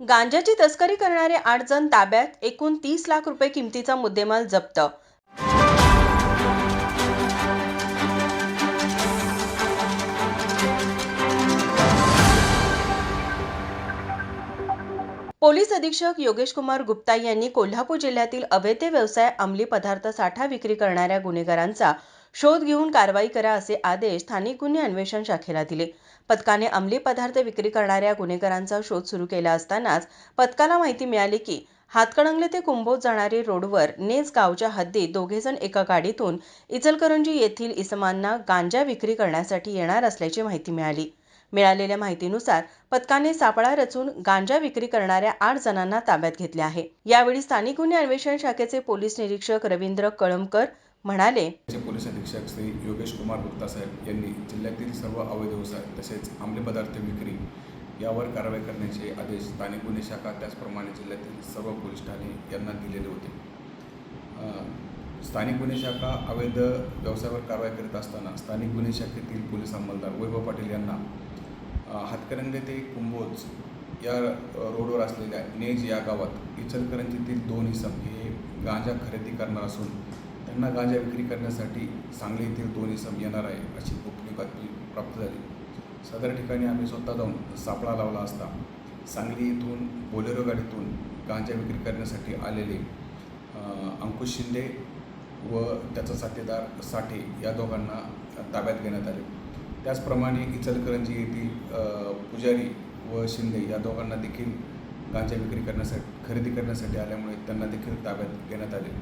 गांजाची तस्करी करणारे आठ जण ताब्यात एकूण तीस लाख रुपये किमतीचा मुद्देमाल जप्त. पोलीस अधीक्षक योगेश कुमार गुप्ता यांनी कोल्हापूर जिल्ह्यातील अवैध व्यवसाय अंमली पदार्थ साठा विक्री करणाऱ्या गुन्हेगारांचा शोध घेऊन कारवाई करा असे आदेश स्थानिक गुन्हे अन्वेषण शाखेला दिले. पथकाने अंमली पदार्थ विक्री करणाऱ्या गुन्हेगारांचा शोध सुरू केला असतानाच पथकाला माहिती मिळाली की हातकणंगले ते कुंभोज जाणारे रोडवर नेज गावच्या हद्दीत दोघेजण एका गाडीतून इचलकरंजी येथील इसमांना गांजा विक्री करण्यासाठी येणार असल्याची माहिती मिळाली. मिळालेल्या माहितीनुसार पथकाने सापळा रचून गांजा विक्री करणाऱ्या आठ जणांना ताब्यात घेतले आहे. यावेळी स्थानिक गुन्हे अन्वेषण शाखेचे पोलीस निरीक्षक रवींद्र कळमकर म्हणाले. पोलीस अधीक्षक श्री योगेश कुमार गुप्ता साहेब यांनी जिल्ह्यातील सर्व अवैध व्यवसाय तसेच अंमली पदार्थ विक्री यावर कारवाई करण्याचे आदेश स्थानिक गुन्हे शाखा त्याचप्रमाणे जिल्ह्यातील सर्व पोलीस ठाणे यांना दिलेले होते. स्थानिक गुन्हे शाखा अवैध व्यवसायावर कारवाई करीत असताना स्थानिक गुन्हे शाखेतील पोलीस अंमलदार वैभव पाटील यांना अ, हातकरंगे ते कुंभोज या रोडवर असलेल्या नेज या गावात इचलकरंजीतील दोन इसम हे गांजा खरेदी करणार असून त्यांना गांजा विक्री करण्यासाठी सांगली येथील दोन इसम येणार आहे अशी गोपनीय बातमी प्राप्त झाली. सदर ठिकाणी आम्ही स्वतः जाऊन सापळा लावला असता सांगली येथून बोलेरो गाडीतून गांजा विक्री करण्यासाठी आलेले अंकुश शिंदे व त्याचा साथीदार साठे या दोघांना ताब्यात घेण्यात आले. त्याचप्रमाणे इचलकरंजी येथील पुजारी व शिंदे या दोघांना देखील गांजा विक्री करण्यासाठी खरेदी करण्यासाठी आल्यामुळे त्यांना देखील ताब्यात घेण्यात आले.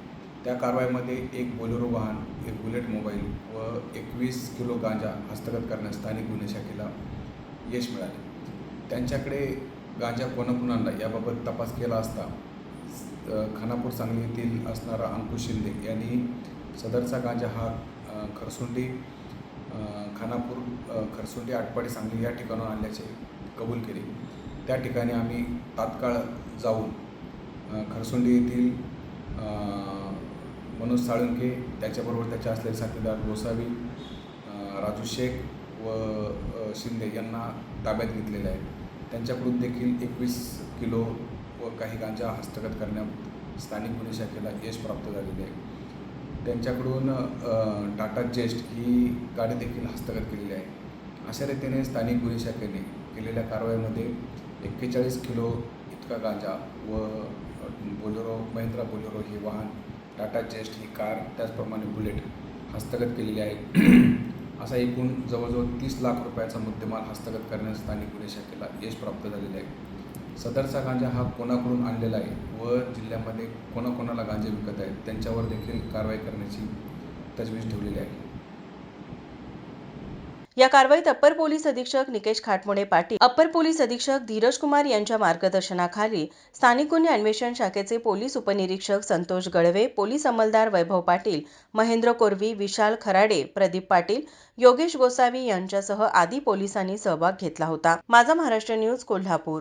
त्या कारवाईमध्ये एक बोलेरो वाहन एक बुलेट मोबाईल व एकवीस किलो गांजा हस्तगत करण्यास स्थानिक गुन्हे शाखेला यश मिळाले. त्यांच्याकडे गांजा कोणाकुणाला याबाबत तपास केला असता खानापूर सांगली येथील असणारा अंकुश शिंदे यांनी सदरचा गांजा हा खरसुंडी खानापूर खरसुंडी आटपाडी सांगली या ठिकाणून आणल्याचे कबूल केले. त्या ठिकाणी आम्ही तात्काळ जाऊन खरसुंडी येथील मनोज साळुंके त्याच्याबरोबर त्याचे असलेले साथीदार गोसावी राजू शेख व शिंदे यांना ताब्यात घेतलेलं आहे. त्यांच्याकडून देखील एकवीस किलो व काही गांजा हस्तगत करण्यात स्थानिक गुन्हे शाखेला यश प्राप्त झालेले आहे. त्यांच्याकडून टाटा जेस्ट ही गाडी देखील हस्तगत केलेली आहे. अशा रीतीने स्थानिक गुन्हे शाखेने केलेल्या कारवाईमध्ये एक्केचाळीस किलो इतका गांजा व बोलेरो महिंद्रा बोलेरो हे वाहन टाटा जेस्ट ही कार त्याचप्रमाणे बुलेट हस्तगत केलेली आहे. असा एकूण जवळजवळ तीस लाख रुपयाचा मुद्देमाल हस्तगत करण्यास स्थानिक गुन्हे शाखेला यश प्राप्त झालेले आहे. सदरचा गांजा हा कोणाकडून आणलेला आहे व जिल्ह्यामध्ये कोणाकोणाला गांजे विकत आहेत त्यांच्यावर देखील कारवाई करण्याची तजवीज ठेवलेली आहे. या कारवाईत अप्पर पोलीस अधीक्षक निकेश खाटमोडे पाटील अप्पर पोलीस अधीक्षक धीरज कुमार यांच्या मार्गदर्शनाखाली स्थानिक गुन्हे अन्वेषण शाखेचे पोलीस उपनिरीक्षक संतोष गळवे पोलीस अंमलदार वैभव पाटील महेंद्र कोरवी विशाल खराडे प्रदीप पाटील योगेश गोसावी यांच्यासह आदी पोलिसांनी सहभाग घेतला होता. माझा महाराष्ट्र न्यूज कोल्हापूर.